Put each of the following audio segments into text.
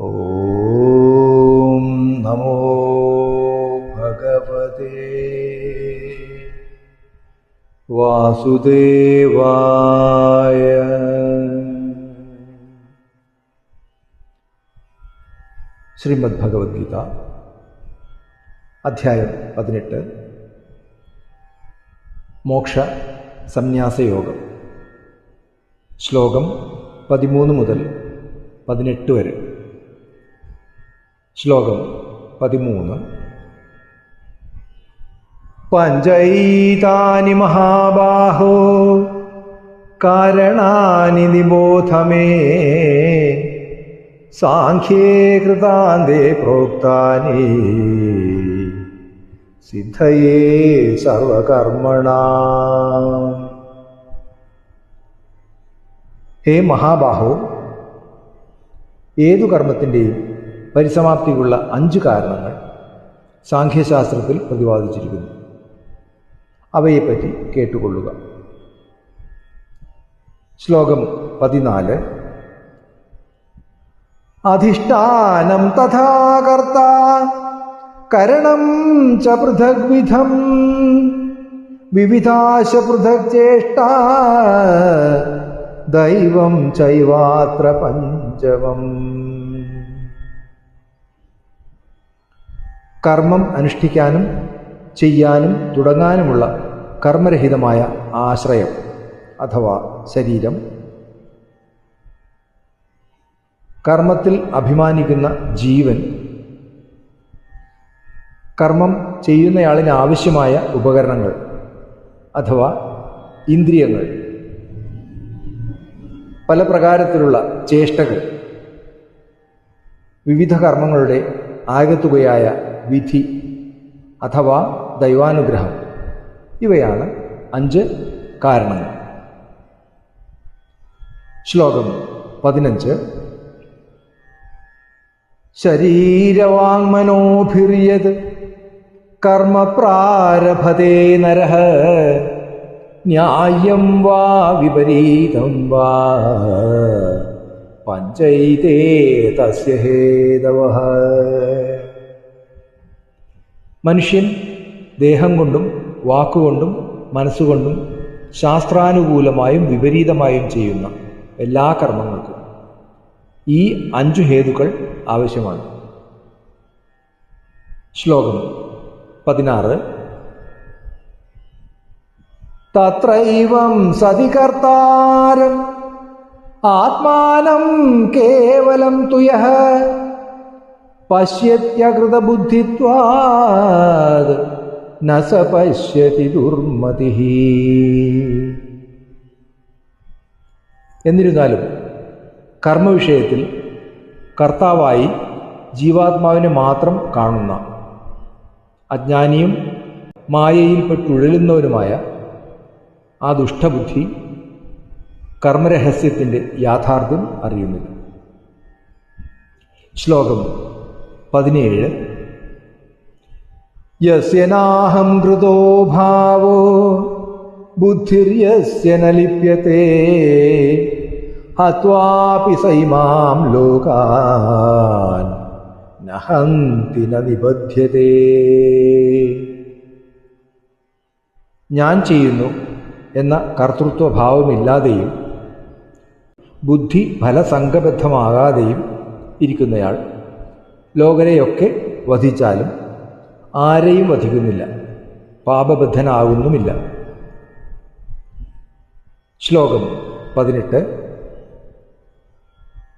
ഓം നമോ ഭഗവതേ. വാസുദേവായ. ശ്രീമദ് ഭഗവത്ഗീത അധ്യായം പതിനെട്ട്. മോക്ഷ സംന്യാസയോഗം. ശ്ലോകം പതിമൂന്ന് മുതൽ പതിനെട്ട് വരെ. ശ്ലോകം പതിമൂന്ന്. പഞ്ചൈതാനി മഹാബാഹോ കാരണാനി നിബോധമേ സാഖ്യേ കൃതാന്തേ പ്രോക്താനി സിദ്ധയേ സർവകർമ്മണ. ഹേ മഹാബാഹോ ഏതു കർമ്മത്തിന്റെയും പരിസമാപ്തിക്കുള്ള അഞ്ച് കാരണങ്ങൾ സാഖ്യശാസ്ത്രത്തിൽ പ്രതിപാദിച്ചിരിക്കുന്നു. അവയെപ്പറ്റി കേട്ടുകൊള്ളുക. ശ്ലോകം പതിനാല്. അധിഷ്ഠാനം തഥാ കർത്ത കരണം ച പൃഥഗ്വിധം വിവിധാശ പൃഥക് ചേഷ്ട ദൈവം ചൈവാത്ര പഞ്ചമം. കർമ്മം അനുഷ്ഠിക്കാനും ചെയ്യാനും തുടങ്ങാനുമുള്ള കർമ്മരഹിതമായ ആശ്രയം അഥവാ ശരീരം. കർമ്മത്തിൽ അഭിമാനിക്കുന്ന ജീവൻ. കർമ്മം ചെയ്യുന്നയാളിന് ആവശ്യമായ ഉപകരണങ്ങൾ അഥവാ ഇന്ദ്രിയങ്ങൾ. പല പ്രകാരത്തിലുള്ള ചേഷ്ടകൾ. വിവിധ കർമ്മങ്ങളുടെ ആകത്തുകയായ വിധി അഥവാ ദൈവാനുഗ്രഹം. ഇവയാണ് അഞ്ച് കാരണങ്ങൾ. ശ്ലോകം പതിനഞ്ച്. ശരീരവാങ്മനോഭിര്യത് കർമ്മ പ്രാരഭതേ നര. ന്യായം വാ വിപരീതം വാ. പഞ്ചൈതേ തസ്യ ഹേതവ മനുഷ്യൻ ദേഹം കൊണ്ടും വാക്കുകൊണ്ടും മനസ്സുകൊണ്ടും ശാസ്ത്രാനുകൂലമായും വിപരീതമായും ചെയ്യുന്ന എല്ലാ കർമ്മങ്ങൾക്കും ഈ അഞ്ചു ഹേതുക്കൾ ആവശ്യമാണ്. ശ്ലോകം പതിനാറ്. തത്രൈവം സതി കർത്താരം. ആത്മാനം കേവലം തുയ പശ്യത്യകൃതബുദ്ധിത്വാത് ന സ പശ്യതി ദുർമതി എന്നിരുന്നാലും കർമ്മവിഷയത്തിൽ കർത്താവായി ജീവാത്മാവിനെ മാത്രം കാണുന്ന അജ്ഞാനിയും മായയിൽപ്പെട്ടുഴലുന്നവരുമായ ആ ദുഷ്ടബുദ്ധി കർമ്മരഹസ്യത്തിന്റെ യാഥാർത്ഥ്യം അറിയുന്നില്ല. ശ്ലോകം പതിനേഴ്. യസ്യനാഹം കൃതോ ഭാവോ ബുദ്ധിര്യസ്യ ന ഹത്വാപി സൈമാം ലോകാൻ നഹന്തി ന ഞാൻ ചെയ്യുന്നു എന്ന കർത്തൃത്വഭാവമില്ലാതെയും ബുദ്ധി ഫലസംഘബദ്ധമാകാതെയും ഇരിക്കുന്നയാൾ ലോകരെയൊക്കെ വധിച്ചാലും ആരെയും വധിക്കുന്നില്ല. പാപബദ്ധനാകുന്നുമില്ല. ശ്ലോകം പതിനെട്ട്.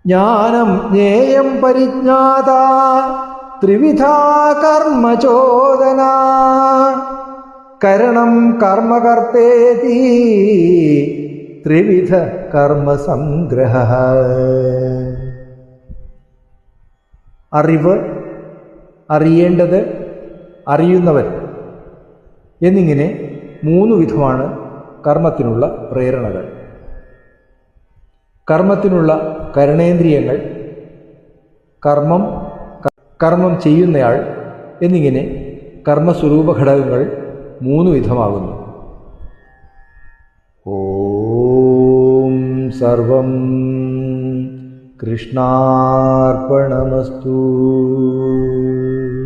ജ്ഞാനം ജ്ഞേയം പരിജ്ഞാത ത്രിവിധാ കർമ്മചോദന. കരണം കർമ്മകർത്തേതി ത്രിവിധ കർമ്മസംഗ്രഹ. അറിവ് അറിയേണ്ടത് അറിയുന്നവൻ എന്നിങ്ങനെ മൂന്ന് വിധമാണ് കർമ്മത്തിനുള്ള പ്രേരണകൾ. കർമ്മത്തിനുള്ള കരണേന്ദ്രിയങ്ങൾ കർമ്മം കർമ്മം ചെയ്യുന്നയാൾ എന്നിങ്ങനെ കർമ്മസ്വരൂപ ഘടകങ്ങൾ മൂന്ന് വിധമാകുന്നു. ഓം സർവം कृष्णार्पणमस्तु।